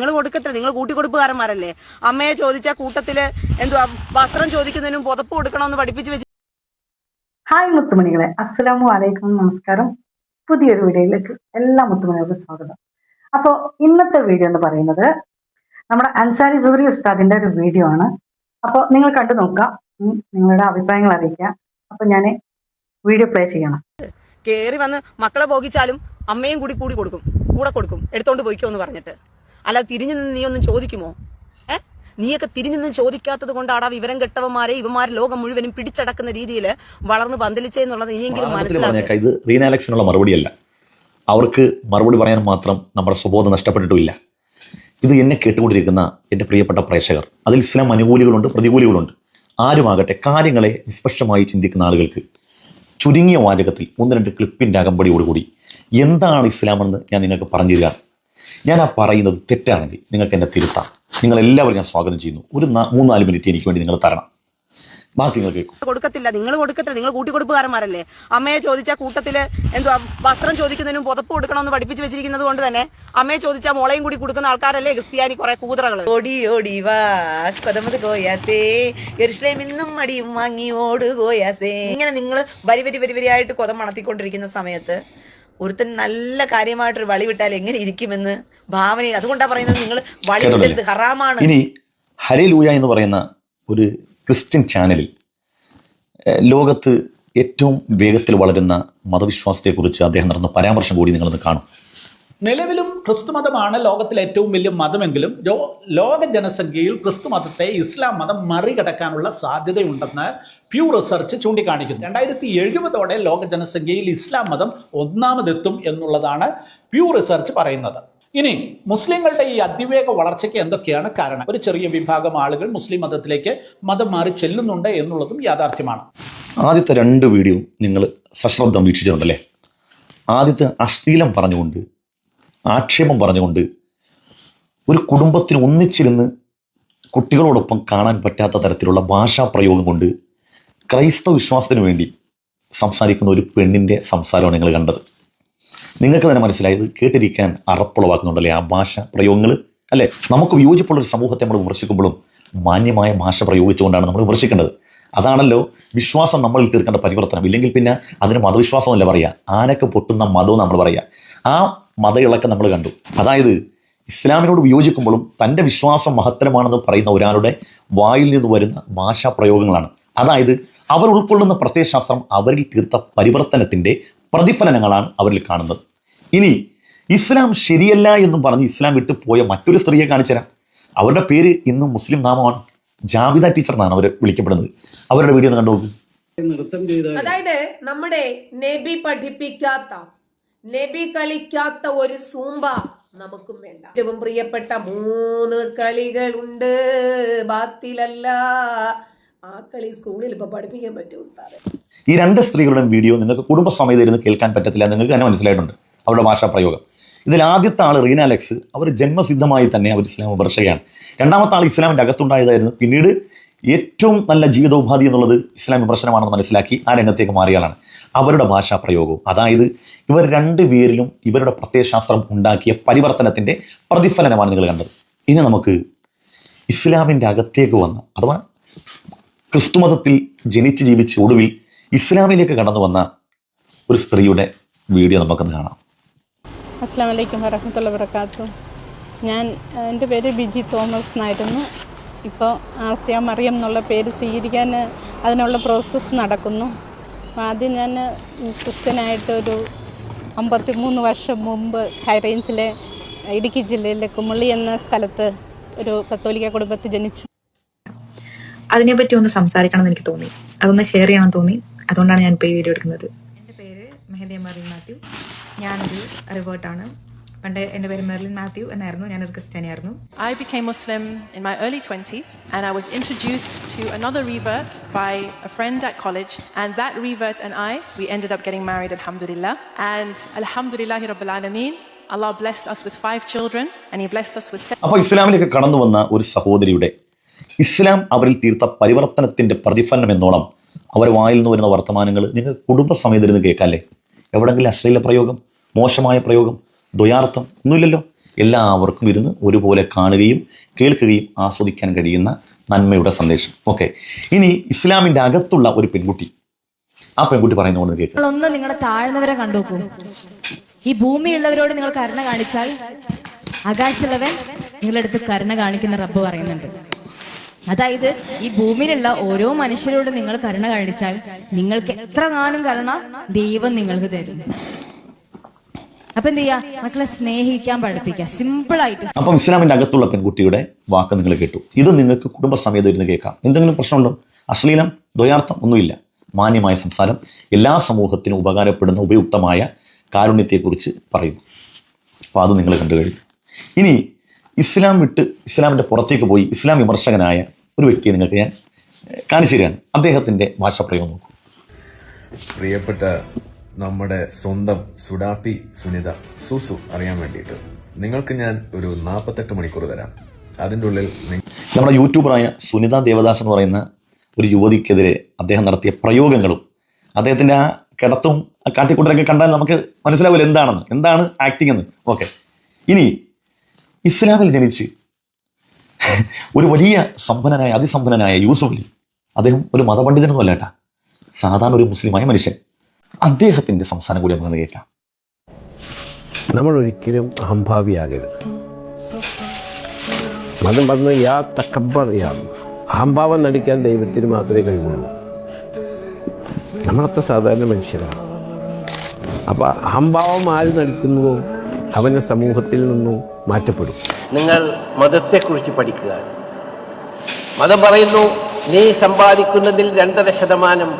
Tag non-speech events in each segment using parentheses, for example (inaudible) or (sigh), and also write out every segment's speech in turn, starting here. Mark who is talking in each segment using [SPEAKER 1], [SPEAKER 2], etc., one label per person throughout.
[SPEAKER 1] നിങ്ങൾ കൊടുക്കത്തില്ല. നിങ്ങൾ കൂട്ടിക്കൊടുപ്പുകാരന്മാരല്ലേ? അമ്മയെ ചോദിച്ച കൂട്ടത്തിൽ എന്തുവാ? വസ്ത്രം ചോദിക്കുന്നതിനും പുതപ്പ് കൊടുക്കണമെന്ന് പഠിപ്പിച്ചു വെച്ച്
[SPEAKER 2] ഹായ് മുത്തുമണികളെ. അസ്സലാമു അലൈക്കും. നമസ്കാരം. പുതിയൊരു വീഡിയോയിലേക്ക് എല്ലാ മുത്തുമണികൾക്കും സ്വാഗതം. അപ്പോൾ ഇന്നത്തെ വീഡിയോ എന്ന് പറയുന്നത് നമ്മുടെ അൻസാരി സൂരി ഉസ്താദിന്റെ ഒരു വീഡിയോ ആണ്. അപ്പോൾ നിങ്ങൾ കണ്ടു നോക്കാം നിങ്ങളുടെ അഭിപ്രായങ്ങൾ അറിയിക്കാം അപ്പോൾ ഞാൻ വീഡിയോ പ്ലേ ചെയ്യണം.
[SPEAKER 1] കേറി വന്ന് മക്കളെ പോകിച്ചാലും അമ്മയും കൂടി കൂടി കൊടുക്കും. കൂടെ കൊടുക്കും. എടുത്തോണ്ട് പോയിക്കോ എന്ന് പറഞ്ഞിട്ട്. അല്ല തിരിഞ്ഞു നിന്ന് നീ ഒന്നും ചോദിക്കുമോ? ഏ? നീയൊക്കെ തിരിഞ്ഞു നിന്ന് ചോദിക്കാത്തത് കൊണ്ടാണ് ആ വിവരം കെട്ടവന്മാരെ ഇവന്മാരെ ലോകം മുഴുവനും പിടിച്ചടക്കുന്ന രീതിയിൽ വളർന്ന് പന്തലിച്ചെന്നുള്ളത് ഇനിയെങ്കിലും മനസ്സിലാക്കുക
[SPEAKER 3] ഇത് റീന അലക്സിനുള്ള മറുപടിയല്ല. അവർക്ക് മറുപടി പറയാൻ മാത്രം നമ്മുടെ സുബോധം നഷ്ടപ്പെട്ടിട്ടുമില്ല. ഇത് എന്നെ കേട്ടുകൊണ്ടിരിക്കുന്ന എന്റെ പ്രിയപ്പെട്ട പ്രേക്ഷകർ. അതിൽ ഇസ്ലാം അനുകൂലികളുണ്ട് പ്രതികൂലികളുണ്ട്. ആരുമാകട്ടെ കാര്യങ്ങളെ നിഷ്പക്ഷമായി ചിന്തിക്കുന്ന ആളുകൾക്ക് ചുരുങ്ങിയ വാചകത്തിൽ ഒന്ന് രണ്ട് ക്ലിപ്പിന്റെ അകമ്പടിയോടുകൂടി എന്താണ് ഇസ്ലാമെന്ന് ഞാൻ നിങ്ങൾക്ക് പറഞ്ഞു തരാം ഞാൻ ആ പറയുന്നത് തെറ്റാണെങ്കിൽ നിങ്ങൾക്ക് എന്നെ തിരുത്താം. നിങ്ങളെല്ലാവരും ഞാൻ സ്വാഗതം ചെയ്യുന്നു. ഒരു മൂന്നാൽ മിനിറ്റ് എനിക്ക് വേണ്ടി നിങ്ങൾ തരണം. ബാക്കി നിങ്ങൾ കേൾക്കും.
[SPEAKER 1] കൊടുക്കത്തില്ല. നിങ്ങൾ കൊടുക്കത്തില്ല. നിങ്ങൾ കൂട്ടിക്കൊടുപ്പുകാരന്മാരല്ലേ? അമ്മയെ ചോദിച്ച കൂട്ടത്തിൽ എന്തുവാ വസ്ത്രം ചോദിക്കുന്നതിനും പുതപ്പ് കൊടുക്കണമെന്ന് പഠിപ്പിച്ച് വെച്ചിരിക്കുന്നത് കൊണ്ട് തന്നെ അമ്മയെ ചോദിച്ചാൽ മുളയും കൂടി കൊടുക്കുന്ന ആൾക്കാരല്ലേ ക്രിസ്ത്യാനി കുറെ കൂതറകൾ ഓടി ഓടി വാ. കൊതമത് ഇന്നും മടിയും വാങ്ങി ഓട് ഗോയാസേ ഇങ്ങനെ നിങ്ങൾ വരി വരി വരി വരിയായിട്ട് കൊതം മണത്തിക്കൊണ്ടിരിക്കുന്ന സമയത്ത് ഒരുത്തൻ നല്ല കാര്യമായിട്ടൊരു വളി വിട്ടാൽ എങ്ങനെ ഇരിക്കുമെന്ന് ഭാവന അതുകൊണ്ടാ പറയുന്നത് നിങ്ങൾ വളി വിട്ടരുത് ഹറാമാണ്.
[SPEAKER 3] ഇനി ഹരേ ലൂയ എന്ന് പറയുന്ന ഒരു ക്രിസ്ത്യൻ ചാനലിൽ ലോകത്ത് ഏറ്റവും വേഗത്തിൽ വളരുന്ന മതവിശ്വാസത്തെക്കുറിച്ച് അദ്ദേഹം നടന്ന പരാമർശം കൂടി നിങ്ങളൊന്ന് കാണും.
[SPEAKER 4] നിലവിലും ക്രിസ്തുമതമാണ് ലോകത്തിലെ ഏറ്റവും വലിയ മതമെങ്കിലും ലോക ജനസംഖ്യയിൽ ക്രിസ്തുമതത്തെ ഇസ്ലാം മതം മറികടക്കാനുള്ള സാധ്യതയുണ്ടെന്ന് പ്യൂ റിസർച്ച് ചൂണ്ടിക്കാണിക്കുന്നു. രണ്ടായിരത്തി എഴുപതോടെ ലോക ജനസംഖ്യയിൽ ഇസ്ലാം മതം ഒന്നാമതെത്തും എന്നുള്ളതാണ് പ്യൂ റിസർച്ച് പറയുന്നത്. ഇനി മുസ്ലിങ്ങളുടെ ഈ അതിവേഗ വളർച്ചയ്ക്ക് എന്തൊക്കെയാണ് കാരണം? ഒരു ചെറിയ വിഭാഗം ആളുകൾ മുസ്ലിം മതത്തിലേക്ക് മതം മാറി ചെല്ലുന്നുണ്ട് എന്നുള്ളതും യാഥാർത്ഥ്യമാണ്.
[SPEAKER 3] ആദ്യത്തെ രണ്ട് വീഡിയോ നിങ്ങൾ സശ്രദ്ധം വീക്ഷിച്ചിട്ടുണ്ടല്ലേ? ആദ്യത്തെ അശ്ലീലം പറഞ്ഞുകൊണ്ട് ആക്ഷേപം പറഞ്ഞുകൊണ്ട് ഒരു കുടുംബത്തിന് ഒന്നിച്ചിരുന്ന് കുട്ടികളോടൊപ്പം കാണാൻ പറ്റാത്ത തരത്തിലുള്ള ഭാഷാ പ്രയോഗം കൊണ്ട് ക്രൈസ്തവ വിശ്വാസത്തിന് വേണ്ടി സംസാരിക്കുന്ന ഒരു പെണ്ണിന്റെ സംസാരമാണ് നിങ്ങൾ കണ്ടത്. നിങ്ങൾക്ക് തന്നെ മനസ്സിലായത് കേട്ടിരിക്കാൻ അറപ്പുളവാക്കുന്നുണ്ടല്ലേ ആ ഭാഷ പ്രയോഗങ്ങൾ അല്ലേ? നമുക്ക് വിയോജിപ്പുള്ള ഒരു സമൂഹത്തെ നമ്മൾ വിമർശിക്കുമ്പോഴും മാന്യമായ ഭാഷ പ്രയോഗിച്ചുകൊണ്ടാണ് നമ്മൾ വിമർശിക്കേണ്ടത്. അതാണല്ലോ വിശ്വാസം നമ്മളിൽ തീർക്കേണ്ട പരിവർത്തനം. ഇല്ലെങ്കിൽ പിന്നെ അതിന് മതവിശ്വാസമല്ല പറയുക? ആനക്ക് പൊട്ടുന്ന മതവും നമ്മൾ പറയുക. ആ മതയിളക്കം നമ്മൾ കണ്ടു. അതായത് ഇസ്ലാമിനോട് വിയോജിക്കുമ്പോഴും തന്റെ വിശ്വാസം മഹത്തരമാണെന്ന് പറയുന്ന ഒരാളുടെ വായിൽ നിന്ന് വരുന്ന ഭാഷാ പ്രയോഗങ്ങളാണ് അതായത് അവർ ഉൾക്കൊള്ളുന്ന പ്രത്യയശാസ്ത്രം അവരിൽ തീർത്ത പരിവർത്തനത്തിന്റെ പ്രതിഫലനങ്ങളാണ് അവരിൽ കാണുന്നത്. ഇനി ഇസ്ലാം ശരിയല്ല എന്നും പറഞ്ഞ് ഇസ്ലാം വിട്ടു പോയ മറ്റൊരു സ്ത്രീയെ കാണിച്ചു തരാം അവരുടെ പേര് ഇന്നും മുസ്ലിം നാമമാണ്. ജാവിദ ടീച്ചർ എന്നാണ് അവർ വിളിക്കപ്പെടുന്നത്. അവരുടെ വീഡിയോ ഒന്ന് കണ്ടു നോക്കൂ.
[SPEAKER 5] അതായത് നമ്മുടെ നബി പഠിപ്പിക്കാത്ത നബി കളിക്കാത്ത ഒരു സൂമ്പ നമുക്കും വേണ്ട. ഏറ്റവും പ്രിയപ്പെട്ട മൂന്ന് കളികളുണ്ട്. ബാത്തിലല്ല. ആ കളി സ്കൂളിൽ ഇപ്പൊ പഠിപ്പിക്കാൻ പറ്റും സാറേ?
[SPEAKER 3] ഈ രണ്ട് സ്ത്രീകളുടെ വീഡിയോ നിങ്ങൾക്ക് കുടുംബസമേതം ഇരുന്ന് കേൾക്കാൻ പറ്റത്തില്ല. നിങ്ങൾക്ക് തന്നെ മനസ്സിലായിട്ടുണ്ട്. അവരുടെ ഭാഷാ പ്രയോഗം ഇതിൽ ആദ്യത്തെ ആൾ റീന അലക്സ് അവർ ജന്മസിദ്ധമായി തന്നെ അവർ ഇസ്ലാം വിമർശകയാണ്. രണ്ടാമത്തെ ആൾ ഇസ്ലാമിന്റെ അകത്തുണ്ടായതായിരുന്നു. പിന്നീട് ഏറ്റവും നല്ല ജീവിതോപാധി എന്നുള്ളത് ഇസ്ലാം വിമർശനമാണെന്ന് മനസ്സിലാക്കി ആ രംഗത്തേക്ക് മാറിയാലാണ് അവരുടെ ഭാഷാ പ്രയോഗവും. അതായത് ഇവർ രണ്ട് പേരിലും ഇവരുടെ പ്രത്യയശാസ്ത്രം ഉണ്ടാക്കിയ പരിവർത്തനത്തിന്റെ പ്രതിഫലനമാണ് നിങ്ങൾ കണ്ടത്. ഇനി നമുക്ക് ഇസ്ലാമിന്റെ അകത്തേക്ക് വന്ന അഥവാ ക്രിസ്തുമതത്തിൽ ജനിച്ച് ജീവിച്ച് ഒടുവിൽ ഇസ്ലാമിലേക്ക് കടന്നു വന്ന ഒരു സ്ത്രീയുടെ വീഡിയോ നമുക്കൊന്ന് കാണാം.
[SPEAKER 6] അസ്സാം വലൈക്കും വരഹമത്തുള്ള വർക്കാത്തു ഞാൻ എന്റെ പേര് ബിജി തോമസ് എന്നായിരുന്നു. ഇപ്പോൾ ആസിയ മറിയം എന്നുള്ള പേര് സ്വീകരിക്കാൻ അതിനുള്ള പ്രോസസ്സ് നടക്കുന്നു. അപ്പോൾ ആദ്യം ഞാൻ ക്രിസ്ത്യനായിട്ടൊരു അമ്പത്തി മൂന്ന് വർഷം മുമ്പ് ഹൈറേഞ്ചിലെ ഇടുക്കി ജില്ലയിലെ കുമളി എന്ന സ്ഥലത്ത് ഒരു കത്തോലിക്ക കുടുംബത്തിൽ ജനിച്ചു.
[SPEAKER 7] അതിനെപ്പറ്റി ഒന്ന് സംസാരിക്കണം എന്ന് എനിക്ക് തോന്നി. അതൊന്ന് ഷെയർ ചെയ്യണം തോന്നി. അതുകൊണ്ടാണ് ഞാൻ ഇപ്പോൾ ഈ വീഡിയോ എടുക്കുന്നത്. എന്റെ പേര് മെഹദി മറിയം മാത്യു. ഞാനൊരു റിവേർട്ടാണ് പണ്ട് എന്റെ പേര് മെർലിൻ മാത്യു എന്നായിരുന്നു ഞാനൊരു ക്രിസ്ത്യാനിയായിരുന്നു
[SPEAKER 8] I became Muslim in my early 20s and I was introduced to another revert by a friend at college. And that revert and I, we ended up getting married, Alhamdulillah. And Alhamdulillahi Rabbil Alameen, Allah blessed us with five children and He blessed us with seven.
[SPEAKER 3] അപ്പോൾ ഇസ്ലാമിലേക്ക് കടന്നു വന്ന ഒരു സഹോദരിയുടെ ഇസ്ലാം അവരിൽ തീർത്ത പരിവർത്തനത്തിന്റെ പ്രതിഫലനം എന്നോളം അവർ വായിൽ നിന്ന് വരുന്ന വർത്തമാനങ്ങൾ നിങ്ങൾ കുടുംബസമേതം കേൾക്കാല്ലേ എവിടെങ്കിലും അശ്ലീല പ്രയോഗം മോശമായ പ്രയോഗം ദ്വയാർത്ഥം ഒന്നുമില്ലല്ലോ. എല്ലാവർക്കും ഇരുന്ന് ഒരുപോലെ കാണുകയും കേൾക്കുകയും ആസ്വദിക്കാൻ കഴിയുന്ന നന്മയുടെ സന്ദേശം. ഓക്കെ ഇനി ഇസ്ലാമിന്റെ അകത്തുള്ള ഒരു പെൺകുട്ടി. ആ പെൺകുട്ടി പറയുന്നോണ്ട് കേൾക്കുക
[SPEAKER 9] നിങ്ങളൊന്ന് നിങ്ങളുടെ താഴ്ന്നവരെ കണ്ടുനോക്കൂ. ഈ ഭൂമിയുള്ളവരോട് നിങ്ങൾ കരുണ കാണിച്ചാൽ ആകാശത്തുള്ളവൻ നിങ്ങളെടുത്ത് കരുണ കാണിക്കുന്ന റബ്ബ് പറയുന്നുണ്ട്. അതായത് ഈ ഭൂമിയിലുള്ള ഓരോ മനുഷ്യരോട് നിങ്ങൾ കരുണ കാണിച്ചാൽ നിങ്ങൾക്ക് എത്ര കാലം കരുണ ദൈവം നിങ്ങൾക്ക് തരും. അപ്പൊ എന്ത് ചെയ്യാ? മക്കളെ സ്നേഹിക്കാൻ പഠിപ്പിക്കുക. സിമ്പിൾ ആയിട്ട്
[SPEAKER 3] അപ്പം ഇസ്ലാമിന്റെ അകത്തുള്ള പെൺകുട്ടിയുടെ വാക്ക് നിങ്ങൾ കേട്ടു. ഇത് നിങ്ങൾക്ക് കുടുംബസമേതം ഇരുന്ന് കേൾക്കാം. എന്തെങ്കിലും പ്രശ്നമുണ്ടോ? അശ്ലീലം ദ്വയാർത്ഥം ഒന്നുമില്ല. മാന്യമായ സംസാരം എല്ലാ സമൂഹത്തിനും ഉപകാരപ്പെടുന്ന ഉപയുക്തമായ കാരുണ്യത്തെക്കുറിച്ച് പറയുന്നു. അപ്പോൾ അത് നിങ്ങൾ കണ്ടു കഴിഞ്ഞു. ഇനി ഇസ്ലാം വിട്ട് ഇസ്ലാമിന്റെ പുറത്തേക്ക് പോയി ഇസ്ലാം വിമർശകനായ ഒരു വ്യക്തിയെ നിങ്ങൾക്ക് ഞാൻ കാണിച്ചു തരാൻ അദ്ദേഹത്തിന്റെ ഭാഷാപ്രയോഗം നോക്കൂ.
[SPEAKER 10] പ്രിയപ്പെട്ട നമ്മുടെ സ്വന്തം സുഡാപ്പി സുനിത സുസു അറിയാൻ വേണ്ടിയിട്ട് നിങ്ങൾക്ക് ഞാൻ ഒരു നാൽപ്പത്തെട്ട് മണിക്കൂർ തരാം. അതിന്റെ ഉള്ളിൽ
[SPEAKER 3] നമ്മുടെ യൂട്യൂബറായ സുനിത ദേവദാസ് എന്ന് പറയുന്ന ഒരു യുവതിക്കെതിരെ അദ്ദേഹം നടത്തിയ പ്രയോഗങ്ങളും അദ്ദേഹത്തിന്റെ ആ കിടത്തും ആ കാട്ടിക്കൂട്ടലൊക്കെ കണ്ടാൽ നമുക്ക് മനസ്സിലാവില്ല എന്താണെന്ന് എന്താണ് ആക്ടിംഗ് എന്ന്. ഓക്കെ ഇനി ഇസ്ലാമിൽ ജനിച്ച് (laughs) ഒരു വലിയ സമ്പന്നനായ അതിസമ്പന്നനായ യൂസുഫ് അലി. അദ്ദേഹം ഒരു മതപണ്ഡിതനൊന്നും അല്ല സാധാരണ ഒരു മുസ്ലിമായ മനുഷ്യൻ. അദ്ദേഹത്തിന്റെ സംസാരം കൂടി നമുക്ക് കേൾക്കാം.
[SPEAKER 11] നമ്മൾ ഒരിക്കലും അഹംഭാവിയാകരുത്. മതം പറഞ്ഞ യാ തക്കബർ യാ അഹംഭാവം നടിക്കാൻ ദൈവത്തിന് മാത്രമേ കഴിവുള്ളൂ. നമ്മളൊക്കെ സാധാരണ മനുഷ്യരാണ്. അപ്പോൾ അഹംഭാവം ആര് നടിക്കുന്നുവോ? അവനെ സമൂഹത്തിൽ നിന്നും മാറ്റപ്പെടും. നിങ്ങൾ മതത്തെക്കുറിച്ച് പഠിക്കുക. മതം പറയുന്നു നീ സമ്പാദിക്കുന്നതിൽ രണ്ടര ശതമാനം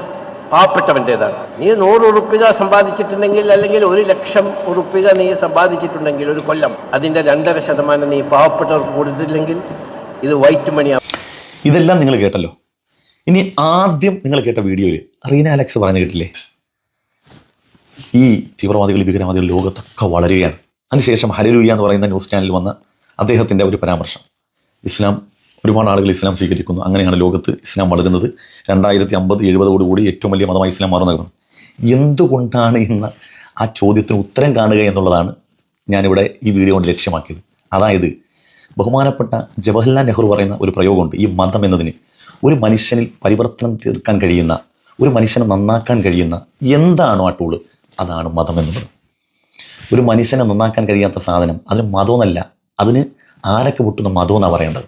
[SPEAKER 11] പാവപ്പെട്ടവന്റെതാണ്. നീ നൂറ് ഉറുപ്പിക സമ്പാദിച്ചിട്ടുണ്ടെങ്കിൽ അല്ലെങ്കിൽ ഒരു ലക്ഷം ഉറുപ്പിക നീ സമ്പാദിച്ചിട്ടുണ്ടെങ്കിൽ ഒരു കൊല്ലം അതിന്റെ രണ്ടര ശതമാനം നീ പാവപ്പെട്ടവർക്ക് കൊടുത്തില്ലെങ്കിൽ ഇത് വൈറ്റ് മണിയാണ്
[SPEAKER 3] ഇതെല്ലാം നിങ്ങൾ കേട്ടല്ലോ. ഇനി ആദ്യം നിങ്ങൾ കേട്ട വീഡിയോയിൽ റീന അലക്സ് പറഞ്ഞു കേട്ടില്ലേ? ഈ തീവ്രവാദികൾ ഭീകരവാദികൾ ലോകത്തൊക്കെ വളരുകയാണ്. അതിനുശേഷം ഹലലുയ്യ എന്ന് പറയുന്ന ന്യൂസ് ചാനലിൽ വന്ന അദ്ദേഹത്തിന്റെ ഒരു പരാമർശം. ഇസ്ലാം ഒരുപാട് ആളുകൾ ഇസ്ലാം സ്വീകരിക്കുന്നു. അങ്ങനെയാണ് ലോകത്ത് ഇസ്ലാം വളരുന്നത്. രണ്ടായിരത്തി അമ്പത് എഴുപതോടുകൂടി ഏറ്റവും വലിയ മതമായി ഇസ്ലാം മാറുന്നത് എന്തുകൊണ്ടാണ് ഇന്ന് ആ ചോദ്യത്തിന് ഉത്തരം കാണുക എന്നുള്ളതാണ് ഞാനിവിടെ ഈ വീഡിയോ കൊണ്ട് ലക്ഷ്യമാക്കിയത്. അതായത് ബഹുമാനപ്പെട്ട ജവഹർലാൽ നെഹ്റു പറയുന്ന ഒരു പ്രയോഗമുണ്ട്. ഈ മതം എന്നതിന് ഒരു മനുഷ്യനിൽ പരിവർത്തനം തീർക്കാൻ കഴിയുന്ന ഒരു മനുഷ്യനെ നന്നാക്കാൻ കഴിയുന്ന എന്താണോ ആ ടൂൾ അതാണ് മതം എന്നുള്ളത്. ഒരു മനുഷ്യനെ നന്നാക്കാൻ കഴിയാത്ത സാധനം അതിന് മതമെന്നല്ല. അതിന് ആനക്ക് പൊട്ടുന്ന മതം എന്നാ പറയേണ്ടത്?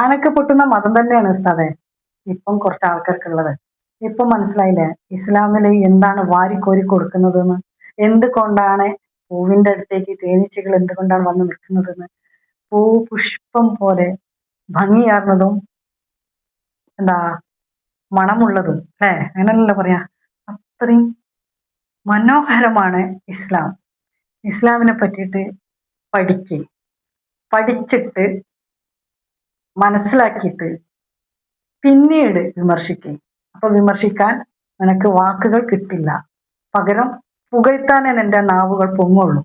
[SPEAKER 2] ആനക്ക് പൊട്ടുന്ന മതം തന്നെയാണ് ഉസ്താദെ. ഇപ്പം കുറച്ച് ആൾക്കാർക്കുള്ളത്. ഇപ്പം മനസ്സിലായില്ലേ? ഇസ്ലാമിൽ എന്താണ് വാരിക്കോരി കൊടുക്കുന്നതെന്ന്? എന്തുകൊണ്ടാണ് പൂവിന്റെ അടുത്തേക്ക് തേനീച്ചകൾ എന്തുകൊണ്ടാണ് വന്ന് നിൽക്കുന്നതെന്ന്? പൂ പുഷ്പം പോലെ ഭംഗിയാർന്നതും എന്താ മണമുള്ളതും അല്ലേ? അങ്ങനല്ല പറയാ. അത്രയും മനോഹരമാണ് ഇസ്ലാം. ഇസ്ലാമിനെ പറ്റിയിട്ട് പഠിക്ക്. പഠിച്ചിട്ട് മനസ്സിലാക്കിയിട്ട് പിന്നീട് വിമർശിക്കുക അപ്പൊ വിമർശിക്കാൻ നിനക്ക് വാക്കുകൾ കിട്ടില്ല. പകരം പുകഴ്ത്താനേ നിന്റെ നാവുകൾ പൊങ്ങുള്ളൂ.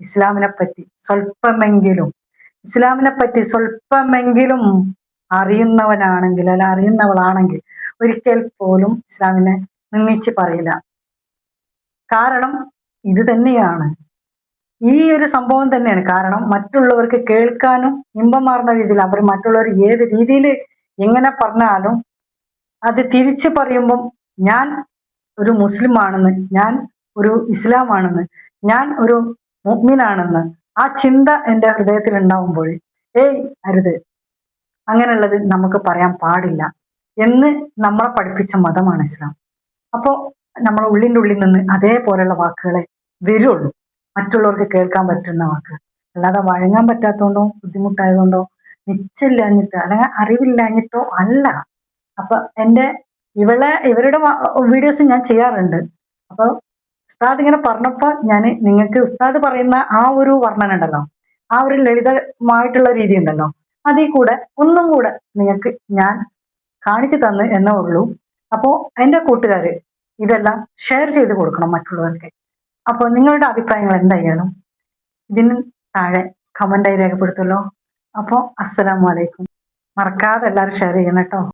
[SPEAKER 2] ഇസ്ലാമിനെ പറ്റി സ്വല്പമെങ്കിലും ഇസ്ലാമിനെ പറ്റി സ്വല്പമെങ്കിലും അറിയുന്നവനാണെങ്കിൽ അല്ല അറിയുന്നവളാണെങ്കിൽ ഒരിക്കൽ പോലും ഇസ്ലാമിനെ നിന്നിച്ച് പറയില്ല. കാരണം ഇത് തന്നെയാണ്. ഈ ഒരു സംഭവം തന്നെയാണ്. കാരണം മറ്റുള്ളവർക്ക് കേൾക്കാനും ഇമ്പമാർന്ന രീതിയിൽ അവർ മറ്റുള്ളവർ ഏത് രീതിയിൽ എങ്ങനെ പറഞ്ഞാലും അത് തിരിച്ചു പറയുമ്പം ഞാൻ ഒരു മുസ്ലിം ആണെന്ന് ഞാൻ ഒരു ഇസ്ലാം ആണെന്ന് ഞാൻ ഒരു മുഗ്മിനാണെന്ന് ആ ചിന്ത എന്റെ ഹൃദയത്തിൽ ഉണ്ടാവുമ്പോൾ ഏയ് അരുത്. അങ്ങനെയുള്ളത് നമുക്ക് പറയാൻ പാടില്ല എന്ന് നമ്മളെ പഠിപ്പിച്ച മതമാണ് ഇസ്ലാം. അപ്പോൾ നമ്മളെ ഉള്ളിന്റെ ഉള്ളിൽ നിന്ന് അതേപോലെയുള്ള വാക്കുകളെ വരുള്ളൂ. മറ്റുള്ളവർക്ക് കേൾക്കാൻ പറ്റുന്ന വാക്ക്. അല്ലാതെ വഴങ്ങാൻ പറ്റാത്തതുകൊണ്ടോ ബുദ്ധിമുട്ടായതുകൊണ്ടോ നിശ്ചയില്ലാഞ്ഞിട്ടോ അല്ലെങ്കിൽ അറിവില്ലാഞ്ഞിട്ടോ അല്ല. അപ്പൊ എന്റെ ഇവളെ ഇവരുടെ വീഡിയോസ് ഞാൻ ചെയ്യാറുണ്ട്. അപ്പൊ ഉസ്താദ് ഇങ്ങനെ പറഞ്ഞപ്പോൾ ഞാൻ നിങ്ങൾക്ക് ഉസ്താദ് പറയുന്ന ആ ഒരു വർണന ഉണ്ടല്ലോ. ആ ഒരു ലളിതമായിട്ടുള്ള രീതി ഉണ്ടല്ലോ. അതിൽ കൂടെ ഒന്നും കൂടെ നിങ്ങൾക്ക് ഞാൻ കാണിച്ചു തന്നു എന്നേ ഉള്ളൂ. അപ്പോൾ എന്റെ കൂട്ടുകാര് ഇതെല്ലാം ഷെയർ ചെയ്ത് കൊടുക്കണം മറ്റുള്ളവർക്ക്. അപ്പോൾ നിങ്ങളുടെ അഭിപ്രായങ്ങൾ എന്തായാലും ഇതിന് താഴെ കമന്റായി രേഖപ്പെടുത്തുമല്ലോ അപ്പോൾ അസ്സലാമലൈക്കും മറക്കാതെ എല്ലാവരും ഷെയർ ചെയ്യണം കേട്ടോ.